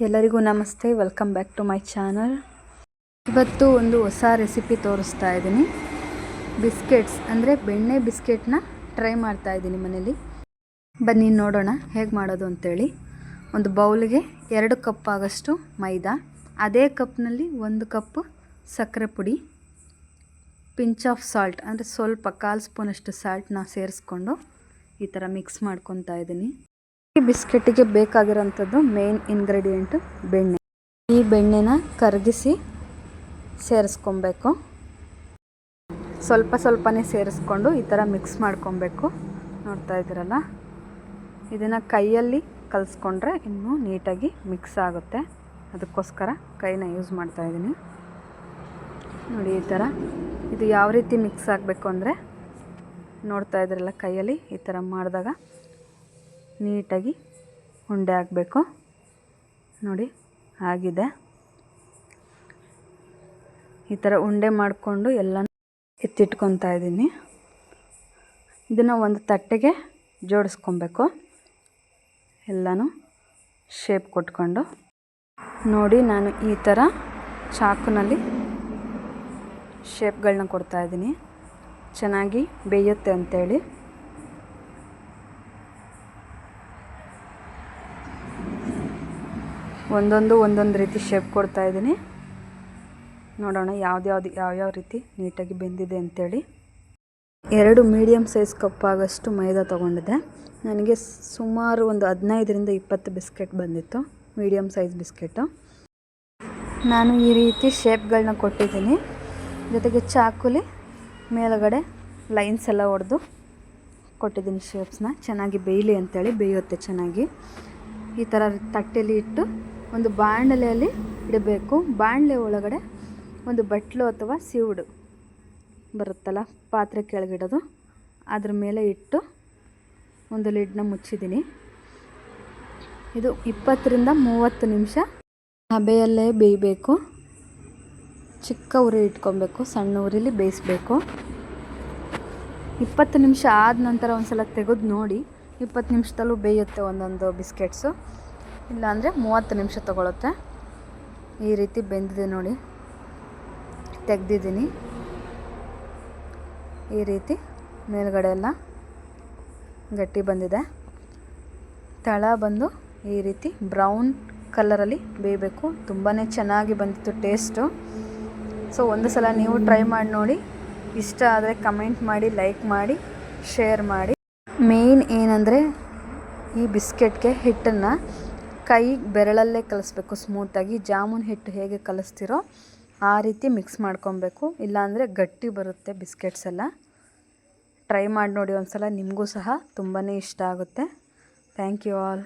ಎಲ್ಲರಿಗೂ ನಮಸ್ತೆ welcome back to my channel ಇವತ್ತು ಒಂದು ಹೊಸ ರೆಸಿಪಿ ತೋರಿಸ್ತಾ ಇದ್ದೀನಿ. ಬಿಸ್ಕೆಟ್ಸ್, ಅಂದರೆ ಬೆಣ್ಣೆ ಬಿಸ್ಕೆಟ್ನ ಟ್ರೈ ಮಾಡ್ತಾ ಇದ್ದೀನಿ ಮನೇಲಿ. ಬನ್ನಿ ನೋಡೋಣ ಹೇಗೆ ಮಾಡೋದು ಅಂತೇಳಿ. ಒಂದು ಬೌಲ್ಗೆ ಎರಡು ಕಪ್ ಆಗಷ್ಟು ಮೈದಾ, ಅದೇ ಕಪ್ನಲ್ಲಿ ಒಂದು ಕಪ್ ಸಕ್ಕರೆ ಪುಡಿ, ಪಿಂಚ್ ಆಫ್ ಸಾಲ್ಟ್ ಅಂದರೆ ಸ್ವಲ್ಪ ಕಾಲು ಸ್ಪೂನಷ್ಟು ಸಾಲ್ಟ್ನ ಸೇರಿಸ್ಕೊಂಡು ಈ ಥರ ಮಿಕ್ಸ್ ಮಾಡ್ಕೊತಾ ಇದ್ದೀನಿ. ಈ ಬಿಸ್ಕೆಟಿಗೆ ಬೇಕಾಗಿರೋಂಥದ್ದು ಮೇನ್ ಇಂಗ್ರೀಡಿಯೆಂಟು ಬೆಣ್ಣೆ. ಈ ಬೆಣ್ಣೆನ ಕರಗಿಸಿ ಸೇರಿಸ್ಕೊಬೇಕು. ಸ್ವಲ್ಪ ಸ್ವಲ್ಪನೇ ಸೇರಿಸ್ಕೊಂಡು ಈ ಥರ ಮಿಕ್ಸ್ ಮಾಡ್ಕೊಬೇಕು. ನೋಡ್ತಾ ಇದ್ದೀರಲ್ಲ? ಇದನ್ನು ಕೈಯಲ್ಲಿ ಕಲಿಸ್ಕೊಂಡ್ರೆ ಇನ್ನೂ ನೀಟಾಗಿ ಮಿಕ್ಸ್ ಆಗುತ್ತೆ. ಅದಕ್ಕೋಸ್ಕರ ಕೈನ ಯೂಸ್ ಮಾಡ್ತಾ ಇದ್ದೀನಿ. ನೋಡಿ ಈ ಥರ. ಇದು ಯಾವ ರೀತಿ ಮಿಕ್ಸ್ ಆಗಬೇಕು ಅಂದರೆ ನೋಡ್ತಾ ಇದ್ರಲ್ಲ ಕೈಯಲ್ಲಿ? ಈ ಥರ ಮಾಡಿದಾಗ ನೀಟಾಗಿ ಉಂಡೆ ಆಗಬೇಕು ನೋಡಿ, ಆಗಿದೆ. ಈ ಥರ ಉಂಡೆ ಮಾಡಿಕೊಂಡು ಎಲ್ಲ ಎತ್ತಿಟ್ಕೊತಾ ಇದ್ದೀನಿ. ಇದನ್ನು ಒಂದು ತಟ್ಟೆಗೆ ಜೋಡಿಸ್ಕೊಬೇಕು. ಎಲ್ಲನೂ ಶೇಪ್ ಕೊಟ್ಕೊಂಡು. ನೋಡಿ, ನಾನು ಈ ಥರ ಚಾಕುನಲ್ಲಿ ಶೇಪ್ಗಳನ್ನ ಕೊಡ್ತಾಯಿದ್ದೀನಿ ಚೆನ್ನಾಗಿ ಬೇಯುತ್ತೆ ಅಂಥೇಳಿ ಒಂದೊಂದು ಒಂದೊಂದು ರೀತಿ ಶೇಪ್ ಕೊಡ್ತಾ ಇದ್ದೀನಿ. ನೋಡೋಣ ಯಾವ್ದ್ಯಾವ್ದು ಯಾವ್ಯಾವ ರೀತಿ ನೀಟಾಗಿ ಬೆಂದಿದೆ ಅಂಥೇಳಿ ಎರಡು ಮೀಡಿಯಮ್ ಸೈಜ್ ಕಪ್ಪಾಗಷ್ಟು ಮೈದಾ ತೊಗೊಂಡಿದ್ದೆ. ನನಗೆ ಸುಮಾರು ಒಂದು ಹದಿನೈದರಿಂದ ಇಪ್ಪತ್ತು ಬಿಸ್ಕೆಟ್ ಬಂದಿತ್ತು ಮೀಡಿಯಮ್ ಸೈಜ್ ಬಿಸ್ಕೆಟು. ನಾನು ಈ ರೀತಿ ಶೇಪ್ಗಳನ್ನ ಕೊಟ್ಟಿದ್ದೀನಿ. ಜೊತೆಗೆ ಚಾಕುಲಿ ಮೇಲುಗಡೆ ಲೈನ್ಸ್ ಎಲ್ಲ ಹೊಡೆದು ಕೊಟ್ಟಿದ್ದೀನಿ ಶೇಪ್ಸ್ನ ಚೆನ್ನಾಗಿ ಬೇಯಲಿ ಅಂತೇಳಿ ಬೇಯುತ್ತೆ ಚೆನ್ನಾಗಿ. ಈ ಥರ ತಟ್ಟೆಲಿ ಇಟ್ಟು ಒಂದು ಬಾಣಲೆಯಲ್ಲಿ ಇಡಬೇಕು. ಬಾಣಲೆ ಒಳಗಡೆ ಒಂದು ಬಟ್ಲು ಅಥವಾ ಸಿವುಡು ಬರುತ್ತಲ್ಲ, ಪಾತ್ರೆ ಕೆಳಗಿಡೋದು. ಅದ್ರ ಮೇಲೆ ಇಟ್ಟು ಒಂದು ಲಿಡ್ನ ಮುಚ್ಚಿದ್ದೀನಿ. ಇದು ಇಪ್ಪತ್ತರಿಂದ ಮೂವತ್ತು ನಿಮಿಷ ಹಬೆಯಲ್ಲೇ ಬೇಯಬೇಕು. ಚಿಕ್ಕ ಉರಿ ಇಟ್ಕೊಬೇಕು, ಸಣ್ಣ ಉರಿಲಿ ಬೇಯಿಸ್ಬೇಕು. ಇಪ್ಪತ್ತು ನಿಮಿಷ ಆದ ನಂತರ ಒಂದು ಸಲ ತೆಗೆದು ನೋಡಿ, ಇಪ್ಪತ್ತು ನಿಮಿಷದಲ್ಲೂ ಬೇಯುತ್ತೆ ಒಂದೊಂದು ಬಿಸ್ಕೆಟ್ಸು. ಇಲ್ಲಾಂದರೆ ಮೂವತ್ತು ನಿಮಿಷ ತೊಗೊಳುತ್ತೆ. ಈ ರೀತಿ ಬೆಂದಿದೆ ನೋಡಿ. ತೆಗ್ದಿದ್ದೀನಿ. ಈ ರೀತಿ ಮೇಲ್ಗಡೆ ಎಲ್ಲ ಗಟ್ಟಿ ಬಂದಿದೆ. ತಳ ಬಂದು ಈ ರೀತಿ ಬ್ರೌನ್ ಕಲರಲ್ಲಿ ಬೇಯಬೇಕು. ತುಂಬಾ ಚೆನ್ನಾಗಿ ಬಂದಿತ್ತು ಟೇಸ್ಟು. ಸೊ, ಒಂದು ಸಲ ನೀವು ಟ್ರೈ ಮಾಡಿ ನೋಡಿ. ಇಷ್ಟ ಆದರೆ ಕಮೆಂಟ್ ಮಾಡಿ, ಲೈಕ್ ಮಾಡಿ, ಶೇರ್ ಮಾಡಿ. ಮೇಯ್ನ್ ಏನಂದರೆ ಈ ಬಿಸ್ಕೆಟ್ಗೆ ಹಿಟ್ಟನ್ನು ಕೈ ಬೆರಳಲ್ಲೇ ಕಲಿಸ್ಬೇಕು ಸ್ಮೂತಾಗಿ ಜಾಮೂನ್ ಹಿಟ್ಟು ಹೇಗೆ ಕಲಿಸ್ತೀರೋ ಆ ರೀತಿ ಮಿಕ್ಸ್ ಮಾಡ್ಕೊಬೇಕು. ಇಲ್ಲಾಂದರೆ ಗಟ್ಟಿ ಬರುತ್ತೆ ಬಿಸ್ಕೆಟ್ಸ್ ಎಲ್ಲ. ಟ್ರೈ ಮಾಡಿ ನೋಡಿ ಒಂದು ಸಲ ನಿಮಗೂ ಸಹ ತುಂಬಾ ಇಷ್ಟ ಆಗುತ್ತೆ. Thank you all